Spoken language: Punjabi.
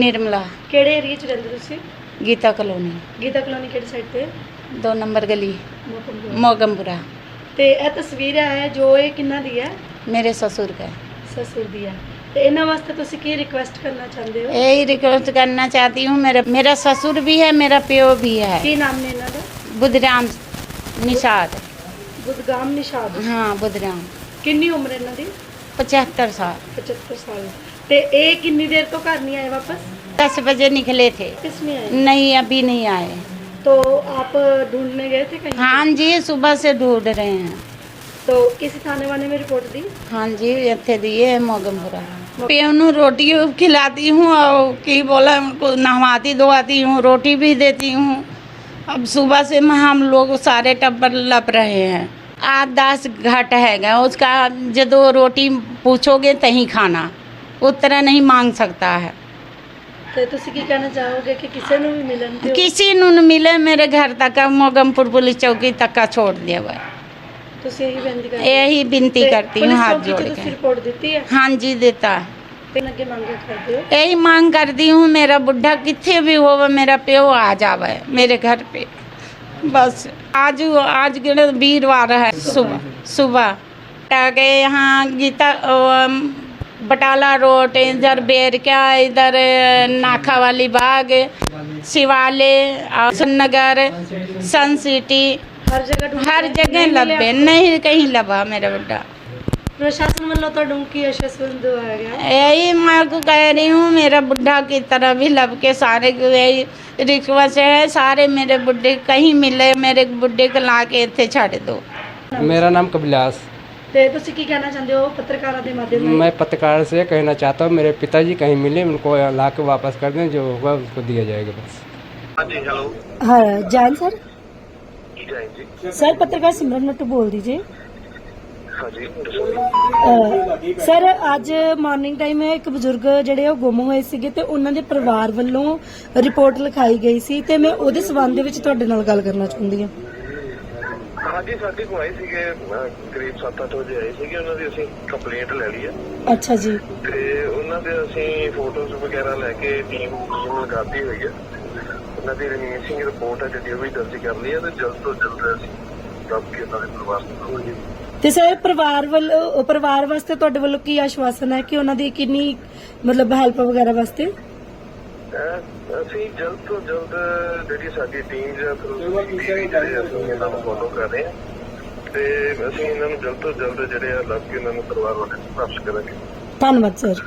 निर्मला ਕਿਹੜੇ ਏਰੀਆ 'ਚ ਰਹਿੰਦੇ ਤੁਸੀਂ गीता कॉलोनी ਗੀਤਾ ਕਲੋਨੀ ਕਿਹੜੀ ਸਾਈਡ ਤੇ दो नंबर गली ਮੋਕਮਪੁਰ। मोगमपुरा ਤੇ ਇਹ ਤਸਵੀਰ ਹੈ ਜੋ ਇਹ ਕਿੰਨਾ ਦੀ ਹੈ मेरे ससुर का है। ਸਸੁਰ ਦੀ ਹੈ ਤੇ ਇਹਨਾਂ ਵਾਸਤੇ ਤੁਸੀਂ ਕੀ ਰਿਕੁਐਸਟ ਕਰਨਾ ਚਾਹੁੰਦੇ ਹੋ यही रिक्वेस्ट करना चाहती हूँ मेरा मेरा ससुर भी है मेरा प्यो भी है ਕੀ ਨਾਮ ਨੇ ਇਹਨਾਂ ਦਾ बुधराम निषाद ਗੁਦਗਾਮ ਨਿਸ਼ਾਦ हाँ बुधराम ਕਿੰਨੀ ਉਮਰ ਇਹਨਾਂ ਦੀ पचहत्तर साल 75 ਸਾਲ ਤੇ ਇਹ ਕਿੰਨੀ ਦੇਰ ਤੋਂ ਘਰ ਨਹੀਂ ਆਏ ਵਾਪਸ दस बजे निकले थे। किसमें आए? नहीं अभी नहीं आए। तो आप ढूँढने गए थे कहीं? हाँ जी सुबह से ढूंढ रहे हैं। तो किसी थाने वाले में रिपोर्ट दी? हाँ जी इतने दिए मोगमपुरा। प्यो ਨੂੰ रोटी खिलाती हूँ और की बोला उनको नहवाती धोवाती हूँ रोटी भी देती हूँ। अब सुबह से मैं हम लोग सारे टब्बर लप रहे हैं। आठ दस घट हैगा उसका जो रोटी पूछोगे तहीं खाना। उतना नहीं मांग सकता है। ਤੇ ਤੁਸੀਂ ਕੀ ਕਹਿਣਾ ਚਾਹੋਗੇ ਕਿ ਕਿਸੇ ਨੂੰ ਵੀ ਮਿਲਣ ਦਿਓ? ਕਿਸੇ ਨੂੰ ਨਾ ਮਿਲੇ ਮੇਰੇ ਘਰ ਤੱਕ ਮੋਗਮਪੁਰ ਪੁਲਿਸ ਚੌਕੀ ਤੱਕ ਛੋੜ ਦਿਆ ਵਾ। ਤੁਸੀਂ ਇਹੀ ਬੇਨਤੀ ਕਰਦੇ ਹੋ? ਇਹੀ ਬੇਨਤੀ ਤੇ ਕਰਤੀ ਹੂੰ ਪੁਲਿਸ ਹੱਥ ਚੌਕੀ 'ਚ ਜੋੜ ਤੁਸੀਂ ਕੇ। ਰਿਪੋਰਟ ਦਿੱਤੀ ਹੈ? ਹਾਂਜੀ ਦਿੱਤਾ। ਤੇ ਅੱਗੇ ਮੰਗ ਕਰਦੇ ਹੋ? यही मांग करती हूँ मेरा बुढ़ा कितने भी हो मेरा प्यो आ जावे मेरे घर पे बस आज आज गिर वीरवार है सुबह सुबह टा के यहाँ गीता अम, बटाला रोड इधर क्या इधर नाखा वाली बाग शिवाले नगर सन सिटी। हर जगह हर जगह लबे नहीं कहीं लबा मेरा बेटा। प्रशासन तो डुमकी यही मैं को कह रही हूँ मेरा बुढ़ा की तरह भी लब के सारे यही रिक्वेस्ट है सारे मेरे बुढ़े कहीं मिले मेरे बुढ़े को ला के इतने छाड़ दो। मेरा नाम कबिलास ਤੇ ਤੁਸੀਂ ਕੀ ਕਹਿਣਾ ਚਾਹੁੰਦੇ ਹੋ ਪੱਤਰਕਾਰਾਂ ਦੇ ਮਾਧਿਅਮ ਨਾਲ मैं पत्रकार से कहना चाहता हूँ मेरे पिताजी कहीं मिले उनको ला के वापस कर दें जो होगा उसको दिया जाएगा बस ਹਾਂਜੀ ਹੈਲੋ ਹਾਂ ਜਾਨ ਸਰ ਕੀ ਜਾਇਨ ਜੀ ਸਰ ਪੱਤਰਕਾਰ ਸਿਮਰਨ ਨੱਟੂ ਬੋਲਦੀ ਜੀ ਹਾਂਜੀ ਦੱਸੋ ਸਰ ਅੱਜ ਮਾਰਨਿੰਗ ਟਾਈਮ ਇੱਕ ਬਜ਼ੁਰਗ ਜਿਹੜੇ ਆ ਉਹ ਗੁੰਮ ਹੋਏ ਸੀਗੇ ਤੇ ਉਹਨਾਂ ਦੇ ਪਰਿਵਾਰ ਵੱਲੋਂ ਰਿਪੋਰਟ ਲਿਖਾਈ ਗਈ ਸੀ ਤੇ ਮੈਂ ਉਹਦੇ ਸਬੰਧ ਦੇ ਵਿੱਚ ਤੁਹਾਡੇ ਨਾਲ ਗੱਲ ਕਰਨਾ ਚਾਹੁੰਦੀ ਹਾਂ ਹਾਂਜੀ ਸਾਡੇ ਕੋਲ ਆਏ ਸੀਗੇ ਅਹ, ਕਰੀਬ 7-8 ਵਜੇ ਆਏ ਸੀਗੇ ਉਹਨਾਂ ਦੀ ਅਸੀਂ ਕੰਪਲੇਂਟ ਲੈ ਲਈ ਹੈ ਅੱਛਾ ਜੀ। ਤੇ ਉਹਨਾਂ ਦੇ ਅਸੀਂ ਫੋਟੋਜ਼ ਵਗੈਰਾ ਲੈ ਕੇ ਟੀਮ ਟੀਮ ਲਗਾਤੀ ਹੋਈ ਹੈ ਉਹਨਾਂ ਦੀ ਰਿਮੀਨਿੰਗ ਰਿਪੋਰਟ ਹੈ ਜਿਹੜੀ ਉਹ ਵੀ ਦਰਜ ਕਰ ਲਈ ਹੈ ਤੇ ਜਲਦ ਤੋਂ ਜਲਦ ਅਸੀਂ ਰੱਬ ਕੇ ਉਹਨਾਂ ਦੇ ਪਰਿਵਾਰ ਨੂੰ ਕਰਾਂਗੇ ਤੇ ਸਰ ਪਰਿਵਾਰ ਵੱਲੋਂ ਉਹ ਪਰਿਵਾਰ ਵਾਸਤੇ ਤੁਹਾਡੇ ਵੱਲੋਂ ਕੀ ਆਸ਼ਵਾਸਨ ਹੈ ਕਿ ਉਹਨਾਂ ਦੀ ਕਿੰਨੀ ਮਤਲਬ ਹੈਲਪ ਵਗੈਰਾ ਵਾਸਤੇ? ਅਸੀਂ ਜਲਦ ਤੋਂ ਜਲਦ ਜਿਹੜੀ ਸਾਡੀ ਟੀਮ ਜਾਂ ਇਹਨਾਂ ਨੂੰ ਫੋਲੋ ਕਰ ਰਹੇ ਹਾਂ। ਤੇ ਅਸੀਂ ਇਹਨਾਂ ਨੂੰ ਜਲਦ ਤੋਂ ਜਲਦ ਜਿਹੜੇ ਆ ਲੱਭ ਕੇ ਇਹਨਾਂ ਨੂੰ ਪਰਿਵਾਰ ਵਾਲੇ ਨੂੰ ਵਾਪਸ ਕਰਾਂਗੇ ਧੰਨਵਾਦ ਸਰ।